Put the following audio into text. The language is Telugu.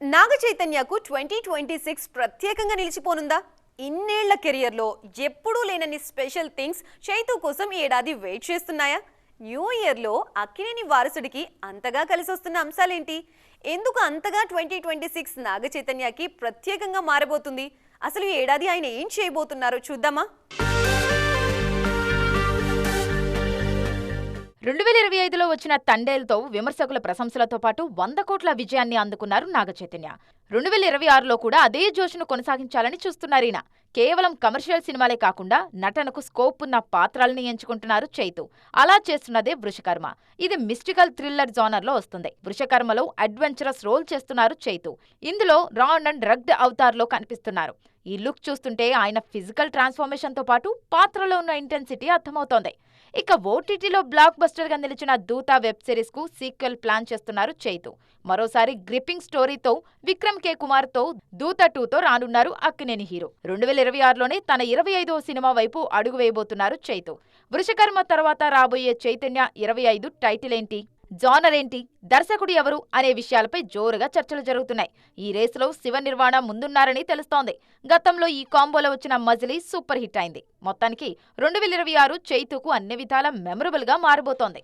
నాగ చైతన్యకు ట్వంటీ ట్వంటీ సిక్స్ ప్రత్యేకంగా నిలిచిపోనుందా? ఇన్నేళ్ళ కెరియర్లో ఎప్పుడూ లేనని స్పెషల్ థింగ్స్ చైతు కోసం ఈ ఏడాది వెయిట్ చేస్తున్నాయా? న్యూ ఇయర్లో అక్కినేని వారసుడికి అంతగా కలిసి వస్తున్న అంశాలేంటి? ఎందుకు అంతగా ట్వంటీ ట్వంటీ సిక్స్ నాగ చైతన్యకి ప్రత్యేకంగా మారబోతుంది? అసలు ఈ ఏడాది ఆయన ఏం చేయబోతున్నారో చూద్దామా? రెండు వేల ఐదులో వచ్చిన తండేల్తో విమర్శకుల ప్రశంసలతో పాటు వంద కోట్ల విజయాన్ని అందుకున్నారు నాగ చైతన్య రెండు వేల ఇరవై ఆరులో కూడా అదే జోష్ను కొనసాగించాలని చూస్తున్నారు ఈయన. కేవలం కమర్షియల్ సినిమాలే కాకుండా నటనకు స్కోప్ ఉన్న పాత్రల్ని ఎంచుకుంటున్నారు చైతు. అలా చేస్తున్నదే వృషకర్మ. ఇది మిస్టికల్ థ్రిల్లర్ జోనర్లో వస్తుంది. వృషకర్మలో అడ్వెంచరస్ రోల్ చేస్తున్నారు చైతు. ఇందులో రాన్ అండ్ రగ్డ్ అవతార్లో కనిపిస్తున్నారు. ఈ లుక్ చూస్తుంటే ఆయన ఫిజికల్ ట్రాన్స్ఫర్మేషన్తో పాటు పాత్రలో ఉన్న ఇంటెన్సిటీ అర్థమవుతోంది. ఇక ఓటీటీలో బ్లాక్ బస్టర్గా నిలిచిన దూత వెబ్ సిరీస్కు సీక్వెల్ ప్లాన్ చేస్తున్నారు చైతు. మరోసారి గ్రిప్పింగ్ స్టోరీతో విక్రమ్ విక్రమ్ కే కుమార్తో దూత టూతో రానున్నారు అక్కినేని హీరో. రెండు వేల ఇరవై ఆరులోనే తన ఇరవై ఐదో సినిమా వైపు అడుగు వేయబోతున్నారు చైతు. వృషకర్మ తర్వాత రాబోయే చైతన్య ఇరవై ఐదు టైటిల్ ఏంటి జానర్ ఏంటి దర్శకుడు ఎవరు? అనే విషయాలపై జోరుగా చర్చలు జరుగుతున్నాయి. ఈ రేసులో శివ నిర్వాణ ముందున్నారని తెలుస్తోంది. గతంలో ఈ కాంబోలో వచ్చిన మజిలీ సూపర్ హిట్ అయింది. మొత్తానికి రెండు వేల ఇరవై ఆరు చైతుకు అన్ని విధాల మెమరబుల్గా మారబోతోంది.